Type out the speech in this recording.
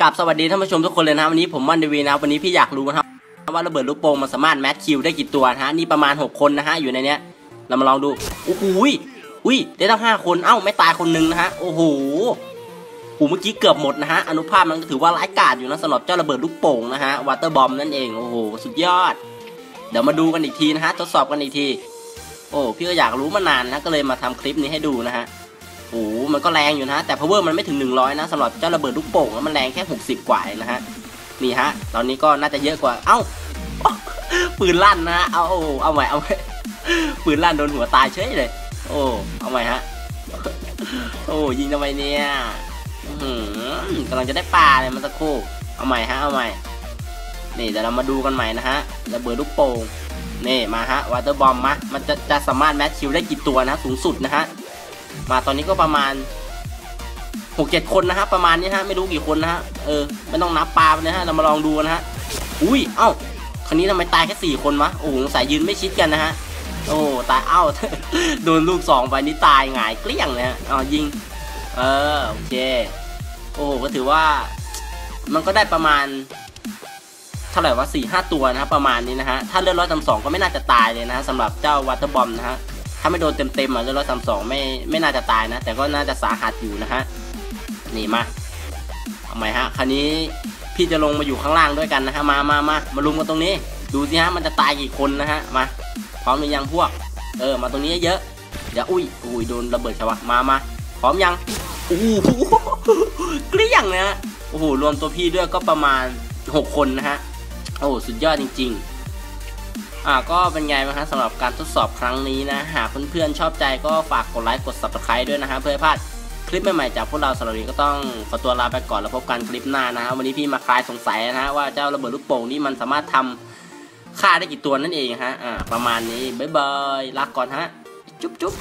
กับสวัสดีท่านผู้ชมทุกคนเลยนะวันนี้ผมมันเดวีนะวันนี้พี่อยากรู้นะครับว่าระเบิดลูกโป่งมันสามารถแมทคิวได้กี่ตัวนะฮะนี่ประมาณ 6 คนนะฮะอยู่ในเนี้ยเรามาลองดูโอ้โหยอุ้ยได้ตั้งห้าคนเอ้าไม่ตายคนหนึงนะฮะโอ้โหหูเมื่อกี้เกือบหมดนะฮะอนุภาพมันก็ถือว่าร้ายกาจอยู่นะสำหรับเจ้าระเบิดลูกโป่งนะฮะวอเตอร์บอมนั่นเองโอ้โหสุดยอด เดี๋ยวมาดูกันอีกทีนะฮะทดสอบกันอีกที โอ้พี่ก็อยากรู้มานานนะก็เลยมาทำคลิปนี้ให้ดูนะฮะ โอ้หมันก็แรงอยู่นะแต่ power มันไม่ถึง 100 นะสำหรับเจ้าระเบิดลูกโป่งมันแรงแค่ 60 กว่าเองนะฮะ นี่ฮะ ตอนนี้ก็น่าจะเยอะกว่า เอ้า ปืนลั่นนะ เอาเอาใหม่เอาใหม่ปืนลั่นโดนหัวตายเฉยเลย โอ้ เอาใหม่ฮะ โอ้ยิงทำไมเนี่ยกำลังจะได้ปลาเลยมันสักครู่ เอาใหม่ฮะ เอาใหม่ นี่เดี๋ยวเรามาดูกันใหม่นะฮะ ระเบิดลูกโป่งนี่มาฮะวอเตอร์บอมมา มันจะจะสามารถแมทชิวได้กี่ตัวนะ สูงสุดนะฮะ มาตอนนี้ก็ประมาณหกเจ็ดคนนะฮะประมาณนี้ฮะไม่รู้กี่คนนะฮะเออไม่ต้องนับปลาไปนะฮะเรามาลองดูนะฮะอุ้ยเอ้าคนนี้ทำไมตายแค่สี่คนวะโอ้โหสายยืนไม่ชิดกันนะฮะโอ้ตายเอ้าโดนลูกสองไปนี่ตายหงายเกลี้ยงเลยฮะเอายิงเออโอเคโอ้โหก็ถือว่า มันก็ได้ประมาณ เท่าไหร่วะสี่ห้าตัวนะฮะประมาณนี้นะฮะถ้าเลือดร้อยสองก็ไม่น่าจะตายเลยนะฮะสำหรับเจ้าวัตเตอร์บอมนะฮะ ถ้าไม่โดนเต็มๆอะเลือดร้อยสามสองไม่ไม่น่าจะตายนะ แต่ก็น่าจะสาหัสอยู่นะฮะนี่มาเอาใหม่ฮะคราวนี้พี่จะลงมาอยู่ข้างล่างด้วยกันนะฮะมามามามาลุมกันตรงนี้ ดูสิฮะมันจะตายกี่คนนะฮะมาพร้อมหรือยังพวก เออ มาตรงนี้เยอะเดี๋ยวอุ้ยอุ้ยโดนระเบิดช่ปะมามาพร้อมยังโอ้โหเกลี้ยงนะฮะโอ้โหรวมตัวพี่ด้วยก็ประมาณ 6 คนนะฮะโอ้สุดยอดจริง ๆ อ่าก็เป็นไงบ้างฮะสำหรับการทดสอบครั้งนี้นะ หากเพื่อนๆชอบใจก็ฝากกดไลค์กด subscribe ด้วยนะฮะเพื่อพลาดคลิปใหม่ๆจากพวกเราสำหรับนี้ก็ต้องขอตัวลาไปก่อนแล้วพบกันคลิปหน้านะฮะวันนี้พี่มาคลายสงสัยนะฮะว่าเจ้าระเบิดลูกโป่งนี่มันสามารถทำฆ่าได้กี่ตัวนั่นเองฮะอ่าประมาณนี้บ๊ายบายลาก่อนฮะจุ๊บจุ๊บ